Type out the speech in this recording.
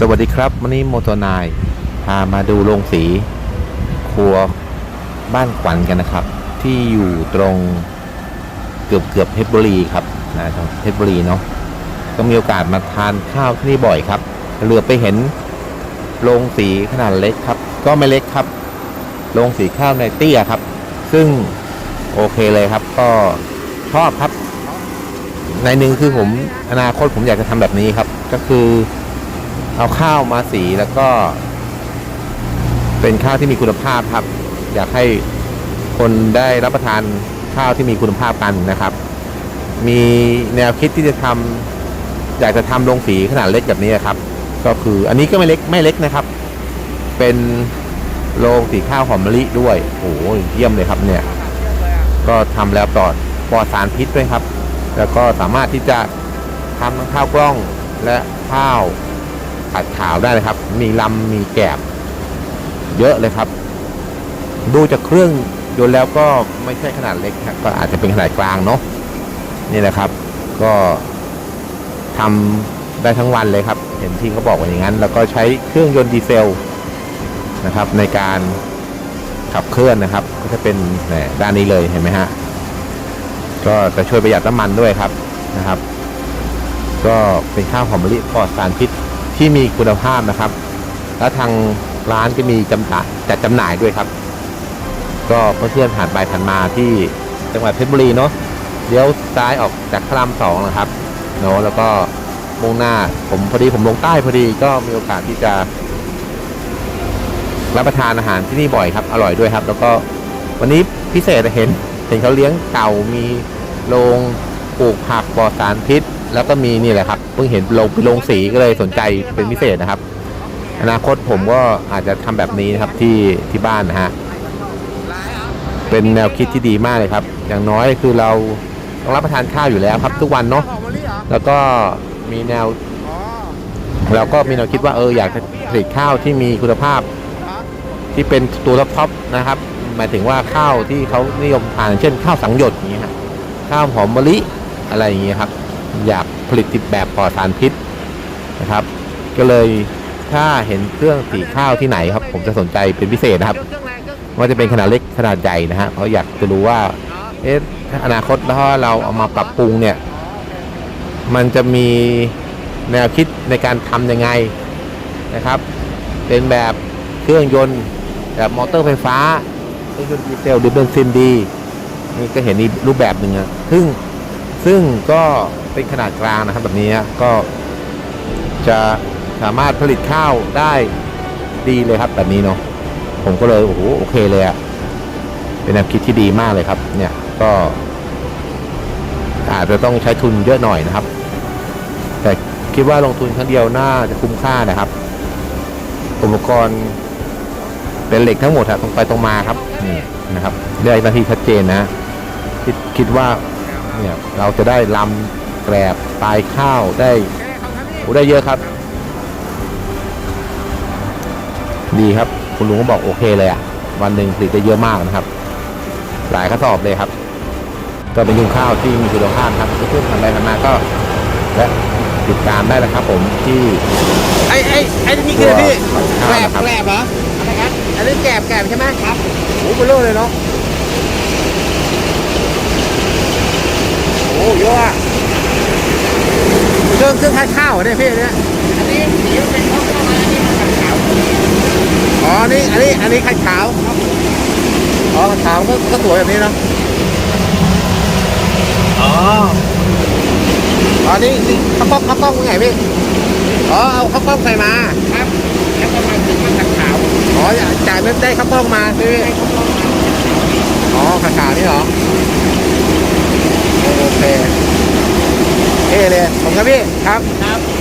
สวัสดีครับวันนี้โมโตนายพามาดูโรงสีครัวบ้านขวัญกันนะครับ ที่อยู่ตรงเกือบเกือบเพชรบุรีครับนะทางเพชรบุรีเนาะก็มีโอกาสมาทานข้าวที่นี่บ่อยครับเหลือไปเห็นโรงสีขนาดเล็กครับ ก็ไม่เล็กครับโรงสีข้าวในเตี้ยครับ ซึ่งโอเคเลยครับ ก็ชอบครับ ในหนึ่งคือผมอนาคตผมอยากจะทำแบบนี้ครับ ก็คือ เอาข้าวมาสีแล้วก็ เป็นข้าวที่มีคุณภาพครับ อยากให้คนได้รับประทานข้าวที่มีคุณภาพกันนะครับ มีแนวคิดที่จะทำอยากจะทำโรงสีขนาดเล็กแบบนี้ครับ ก็คืออันนี้ก็ไม่เล็กไม่เล็กนะครับ เป็นโรงสีข้าวหอมมะลิด้วยโอ้โหเยี่ยมเลยครับเนี่ย ก็ทำแล้วปลอดปลอดสารพิษด้วยครับ แล้วก็สามารถที่จะทำทั้งข้าวกล้องและข้าว ผัดขาวได้นะครับ มีลำมีแกบ เยอะเลยครับ ดูจากเครื่องยนต์แล้วก็ไม่ใช่ขนาดเล็กครับก็อาจจะเป็นขนาดกลางเนาะนี่แหละครับ ก็ทำได้ทั้งวันเลยครับ เห็นที่เขาบอกว่าอย่างนั้น แล้วก็ใช้เครื่องยนต์ดีเซลนะครับ ในการขับเคลื่อนนะครับ ก็จะเป็นด้านนี้เลยเห็นไหมฮะก็จะช่วยประหยัดน้ำมันด้วยครับนะครับ ก็เป็นข้าวหอมมะลิปลอดสารพิษ ที่มีคุณภาพนะครับ และทางร้านก็มีจำหน่ายจัดจำหน่ายด้วยครับ ก็เพื่อนๆผ่านไปผ่านมาที่จังหวัดเพชรบุรีเนาะเลี้ยวซ้ายออกจากพระรามสองนะครับเนาะแล้วก็มุ่งหน้าผมพอดีผมลงใต้พอดีก็มีโอกาสที่จะ รับประทานอาหารที่นี่บ่อยครับ อร่อยด้วยครับ แล้วก็วันนี้พิเศษเห็น เห็นเขาเลี้ยงเต่ามีโรงปลูกผักปลอดสารพิษ แล้วก็มีนี่แหละครับเพิ่งเห็นโรงเป็นโรงสีก็เลยสนใจเป็นพิเศษนะครับ อนาคตผมก็อาจจะทำแบบนี้นะครับที่ที่บ้านนะฮะเป็นแนวคิดที่ดีมากเลยครับ อย่างน้อยคือเราต้องรับประทานข้าวอยู่แล้วครับ ทุกวันเนาะแล้วก็มีแนวเราก็มีแนวคิดว่าเอออยากจะผลิตข้าวที่มีคุณภาพ ที่เป็นตัวท็อปนะครับหมายถึงว่าข้าวที่เขานิยมทานเช่นข้าวสังหยดอย่างนี้ยครับข้าวหอมมะลิอะไรอย่างเงี้ยครับ อยากผลิตติดแบบปลอดสารพิษนะครับ ก็เลยถ้าเห็นเครื่องสีข้าวที่ไหนครับ ผมจะสนใจเป็นพิเศษนะครับว่าจะเป็นขนาดเล็กขนาดใหญ่นะฮะเพราะอยากจะรู้ว่าเอ๊ะาอนาคตถ้าเราเอามาปรับปรุงเนี่ย มันจะมีแนวคิดในการทำยังไงนะครับ เป็นแบบเครื่องยนต์แบบมอเตอร์ไฟฟ้าเครื่องยนต์ดีเซลหรือเบนซินดี นี่ก็เห็นอีกรูปแบบหนึ่งอะซึ่งซึ่งก็ เป็นขนาดกลางนะครับแบบนี้ก็จะสามารถผลิตข้าวได้ดีเลยครับแบบนี้เนาะผมก็เลยโอ้โหโอเคเลยอะเป็นแนวคิดที่ดีมากเลยครับ เนี่ยก็อาจจะต้องใช้ทุนเยอะหน่อยนะครับ แต่คิดว่าลงทุนครั้งเดียวน่าจะคุ้มค่านะครับ อุปกรณ์เป็นเหล็กทั้งหมดครับตรงไปตรงมาครับนี่นะครับได้หน้าที่ชัดเจนนะคิดคิดว่าเนี่ยเราจะได้ลำ แกรบปลายข้าวได้แค่เขาครับพี่โอ้ได้เยอะครับ ดีครับ คุณลุงก็บอกโอเคเลยอะ วันหนึ่งผลิตได้เยอะมากนะครับ หลายกระสอบเลยครับ ก็เป็นยุงข้าวที่มีคุณภาพครับเพื่อนๆทำไปทำมาก็และติดตามได้นะครับ ผมที่ไอ้ไอ้ไอ้นี่คืออะไรพี่ข้าวแกลบนะครับแกลบเหรออะไรครับอันนี้แกลบแกลบใช่ไหมครับโอ้โหเบลอเลยเนาะโอ้เยอะอะ เครื่องเครื่องคัดข้าวเหรอเนี่ยพี่เนี่ยอันนี้สีเป็นข้าวเข้ามาอันนี้มันขัดขาวอ๋อนี่อันนี้อันนี้ขัดขาวอ๋อขัดขาวก็ก็สวยแบบนี้เนาะอ๋ออ๋อนี่นี่ข้าวกล้องข้าวกล้องเป็นไงพี่อ๋อเอาข้าวกล้องใส่มาครับแล้วก็มาถึงมาขัดขาวอ๋อจ่ายนั้นได้ข้าวกล้องมาใช่ไหมอ๋อขัดขาวนี่เหรอโอเค เท่เลยผมครับพี่ครับครับ